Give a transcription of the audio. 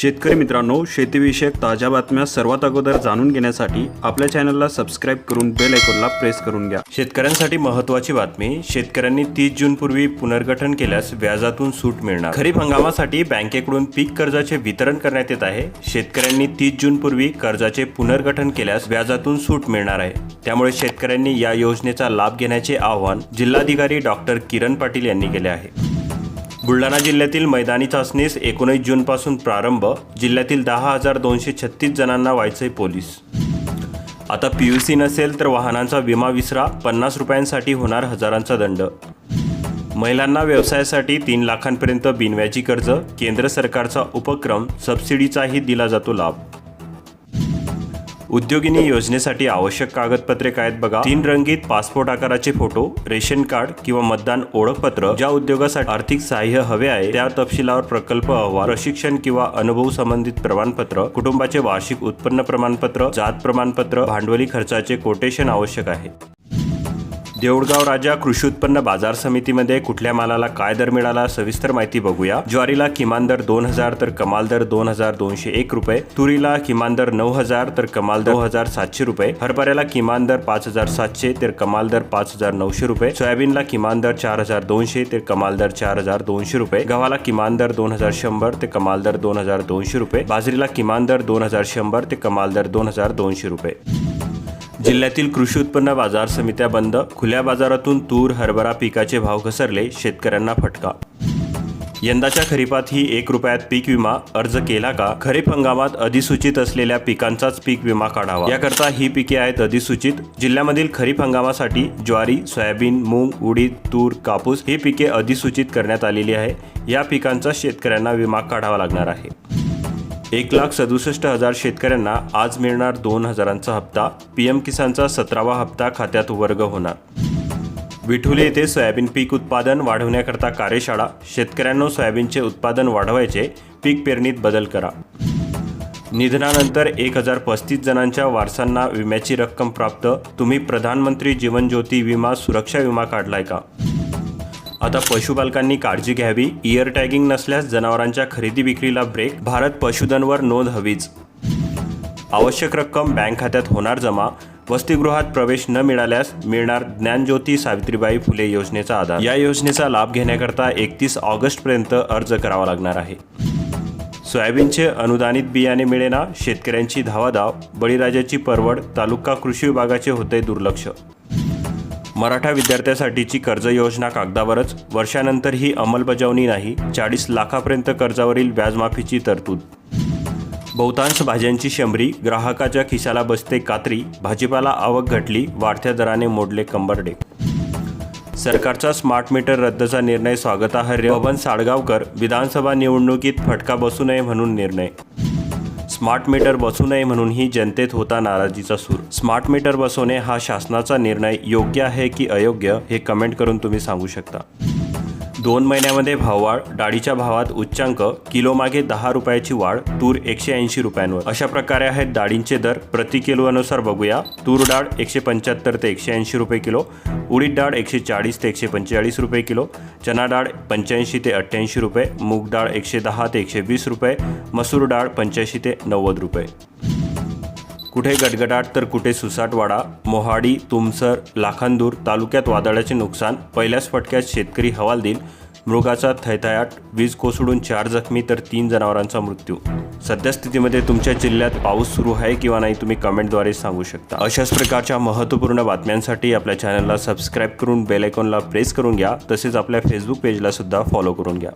शेतकरी मित्रांनो शेतीविषयक ताज्या बातम्या सर्वात अगोदर जाणून घेण्यासाठी आपल्या चॅनलला सबस्क्राईब करून बेल आयकॉनला प्रेस करून घ्या. शेतकऱ्यांसाठी महत्त्वाची बातमी शेतकऱ्यांनी तीस जून पूर्वी पुनर्गठन केल्यास व्याजातून सूट मिळणार. खरीप हंगामासाठी बँकेकडून पीक कर्जाचे वितरण करण्यात येत आहे. शेतकऱ्यांनी तीस जून पूर्वी कर्जाचे पुनर्गठन केल्यास व्याजातून सूट मिळणार आहे. त्यामुळे शेतकऱ्यांनी या योजनेचा लाभ घेण्याचे आवाहन जिल्हाधिकारी डॉक्टर किरण पाटील यांनी केले आहे. बुलढाणा जिल्ह्यातील मैदानी चाचणीस एकोणीस जूनपासून प्रारंभ जिल्ह्यातील दहा हजार दोनशे छत्तीस जणांना व्हायचे पोलीस. आता पी यू सी नसेल तर वाहनांचा विमा विसरा पन्नास रुपयांसाठी होणार हजारांचा दंड. महिलांना व्यवसायासाठी तीन लाखांपर्यंत बिनव्याजी कर्ज केंद्र सरकारचा उपक्रम सबसिडीचाही दिला जातो लाभ. उद्योगिनी योजनेसाठी आवश्यक कागदपत्रे काय आहेत बघा? तीन रंगीत पासपोर्ट आकाराचे फोटो रेशन कार्ड किंवा मतदान ओळखपत्र ज्या उद्योगासाठी आर्थिक सहाय्य हवे आहे त्या तपशिलावर प्रकल्प अहवाल प्रशिक्षण किंवा अनुभव संबंधित प्रमाणपत्र कुटुंबाचे वार्षिक उत्पन्न प्रमाणपत्र जात प्रमाणपत्र भांडवली खर्चाचे कोटेशन आवश्यक आहे. देऊळगाव राजा कृषी उत्पन्न बाजार समितीमध्ये कुठल्या मालाला काय दर मिळाला सविस्तर माहिती बघूया. ज्वारीला किमान दर दोन हजार तर कमाल दर दोन हजार दोनशे एक रुपये. तुरीला किमान दर नऊ हजार तर कमाल दर हजार सातशे रुपये. हरभऱ्याला किमान दर पाच हजार सातशे तर कमाल दर पाच हजार नऊशे रुपये. सोयाबीनला किमान दर चार हजार दोनशे ते कमाल दर चार हजार दोनशे रुपये. गव्हाला किमान दर दोन हजार शंभर ते कमाल दर दोन हजार दोनशे रुपये. बाजरीला किमान दर दोन हजार शंभर ते कमाल दर दोन हजार दोनशे रुपये. जिल्ह्यातील कृषी उत्पन्न बाजार समित्या बंद खुल्या बाजारातून तूर हरभरा पिकाचे भाव घसरले शेतकऱ्यांना फटका. यंदाच्या खरीपातही एक रुपयात पीक विमा अर्ज केला का? खरीप हंगामात अधिसूचित असलेल्या पिकांचाच पीक विमा काढावा. याकरता ही पिके आहेत अधिसूचित. जिल्ह्यामधील खरीप हंगामासाठी ज्वारी सोयाबीन मूग उडीद तूर कापूस ही पिके अधिसूचित करण्यात आलेली आहे. या पिकांचा शेतकऱ्यांना विमा काढावा लागणार आहे. एक लाख सदुसष्ट हजार शेतकऱ्यांना आज मिळणार दोन हजारांचा हप्ता. पीएम किसानचा सतरावा हप्ता खात्यात वर्ग होणार. विठुले येथे सोयाबीन पीक उत्पादन वाढवण्याकरता कार्यशाळा. शेतकऱ्यांनो सोयाबीनचे उत्पादन वाढवायचे. पीक पेरणीत बदल करा. निधनानंतर एक हजार पस्तीस जणांच्या वारसांना विम्याची रक्कम प्राप्त. तुम्ही प्रधानमंत्री जीवन ज्योती विमा सुरक्षा विमा काढलाय का? आता पशुपालकांनी काळजी घ्यावी इयर टॅगिंग नसल्यास जनावरांच्या खरेदी विक्रीला ब्रेक भारत पशुधनवर नोंद हवीच. आवश्यक रक्कम बँक खात्यात होणार जमा वसतिगृहात प्रवेश न मिळाल्यास मिळणार ज्ञानज्योती सावित्रीबाई फुले योजनेचा आधार. या योजनेचा लाभ घेण्याकरता एकतीस ऑगस्टपर्यंत अर्ज करावा लागणार आहे. सोयाबीनचे अनुदानित बियाणे मिळेना शेतकऱ्यांची धावाधाव बळीराजाची परवड तालुका कृषी विभागाचे होते दुर्लक्ष. मराठा विद्यार्थ्यासाठीची कर्ज योजना कागदावरच. वर्षानंतर ही अंमलबजावणी नाही. चाळीस लाखापर्यंत कर्जावरील व्याजमाफीची तरतूद. बहुतांश भाज्यांची शंभरी ग्राहकाच्या खिशाला बसते कात्री भाजीपाला आवक घटली वाढत्या दराने मोडले कंबरडे. सरकारचा स्मार्ट मीटर रद्दचा निर्णय स्वागतार्ह बबन साळगावकर विधानसभा निवडणुकीत फटका बसू नये म्हणून निर्णय. स्मार्ट मीटर बसू नये म्हणूनही जनतेत होता नाराजीचा सूर. स्मार्ट मीटर बसवणे हा शासनाचा निर्णय. योग्य आहे की अयोग्य हे कमेंट करून तुम्ही सांगू शकता. दोन महिन्यामध्ये भाववाढ डाळीच्या भावात उच्चांक किलोमागे दहा रुपयाची वाढ तूर एकशे ऐंशी रुपयांवर. अशा प्रकारे आहेत डाळींचे दर. प्रति किलो अनुसार बघूया. तूर डाळ एकशे पंच्याहत्तर ते एकशे ऐंशी रुपये किलो. उडीद डाळ एकशे चाळीस ते एकशे पंचेचाळीस रुपये किलो. चना डाळ पंच्याऐंशी ते अठ्ठ्याऐंशी रुपये. मूग डाळ एकशे दहा ते एकशे वीस रुपये. मसूर डाळ पंच्याऐंशी ते नव्वद रुपये. कुठे गडगडाट तर कुठे सुसाटवाडा मोहाडी तुमसर लाखांदूर तालुक्यात वादळाचे नुकसान पहिल्याच फटक्यात शेतकरी हवालदिल मृगाचा थैथयाट वीज कोसळून चार जखमी तर तीन जनावरांचा मृत्यू. सध्या स्थितीमध्ये तुमच्या जिल्ह्यात पाऊस सुरू आहे किंवा नाही तुम्ही कमेंटद्वारे सांगू शकता. अशाच प्रकारच्या महत्त्वपूर्ण बातम्यांसाठी आपल्या चॅनलला सबस्क्राईब करून बेलायकॉनला प्रेस करून घ्या तसेच आपल्या फेसबुक पेजला सुद्धा फॉलो करून घ्या.